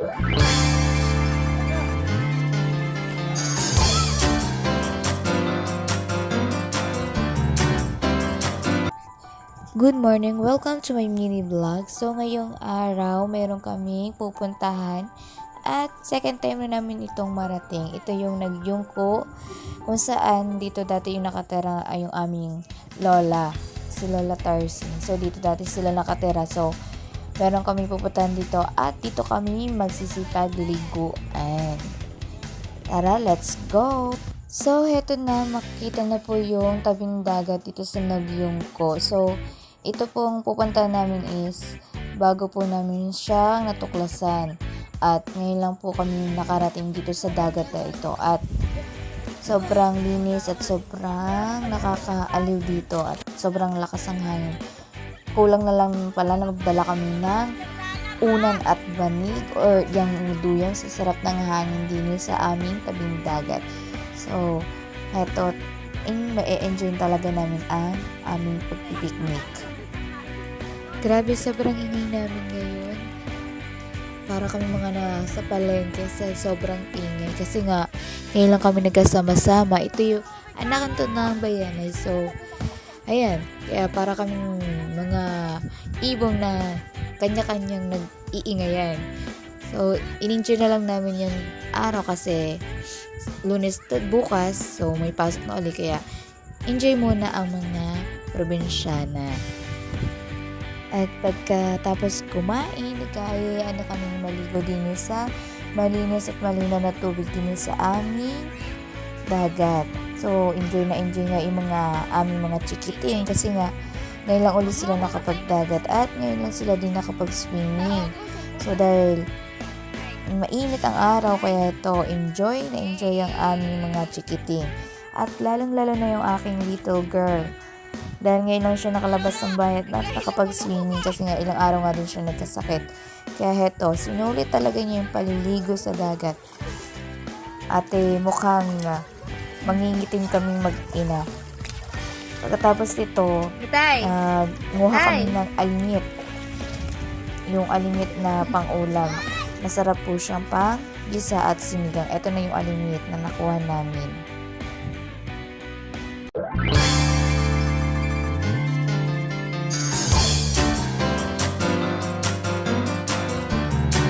Good morning! Welcome to my mini vlog. So, ngayong araw, meron kaming pupuntahan at second time na namin itong marating. Ito yung nagyungko kung saan dito dati yung nakatira ay yung aming lola, si Lola Tarsin. So, dito dati sila nakatira. So, meron kami pupuntahan dito at dito kami magsisipag liguan. Tara, let's go! So, heto na, makita na po yung tabing dagat dito sa Nagyungko. So, ito pong pupunta namin is bago po namin siyang natuklasan. At ngayon lang po kami nakarating dito sa dagat na ito. At sobrang linis at sobrang nakakaaliw dito at sobrang lakas ang hangin. Kulang na lang pala na magdala kami ng unan at banig or yung duyang sa sarap ng hangin din sa aming tabing dagat. So, eto, in, ma-enjoy talaga namin ang aming pagpipiknik. Grabe, sobrang ingay namin ngayon. Para kami mga nasa palengke sa sobrang ingay. Kasi nga, ngayon lang kami nagkasama-sama. Ito yung anakan to ng bayanay. So, ayan. Kaya para kami mga ibong na kanya-kanyang nag-iingayan. So, in-enjoy na lang namin yung araw kasi lunes bukas. So, may pasok na ulit. Kaya, enjoy muna ang mga probinsyana. At pagkatapos kumain, kaya ano kaming maligo din sa malinis at malinaw na tubig din sa aming dagat. So, enjoy na enjoy nga yung mga aming mga chikiting kasi nga ngayon lang ulit sila nakapagdagat at ngayon lang sila din nakapag-swimming. So, dahil mainit ang araw kaya to enjoy na enjoy ang aming mga chikiting. At lalong-lalo na yung aking little girl. Dahil ngayon lang siya nakalabas ng bahay at nakapag-swimming kasi nga ilang araw nga din siya nagkasakit. Kaya heto, sinulit talaga niya yung paliligo sa dagat. Ate, mukhang mangingitim kaming mag-ina. Pagkatapos nito, Tay, uh, nguha Ay! kami ng alimit. Yung alimit na pang-ulam. Masarap po siyang pang gisa at sinigang. Ito na yung alimit na nakuha namin.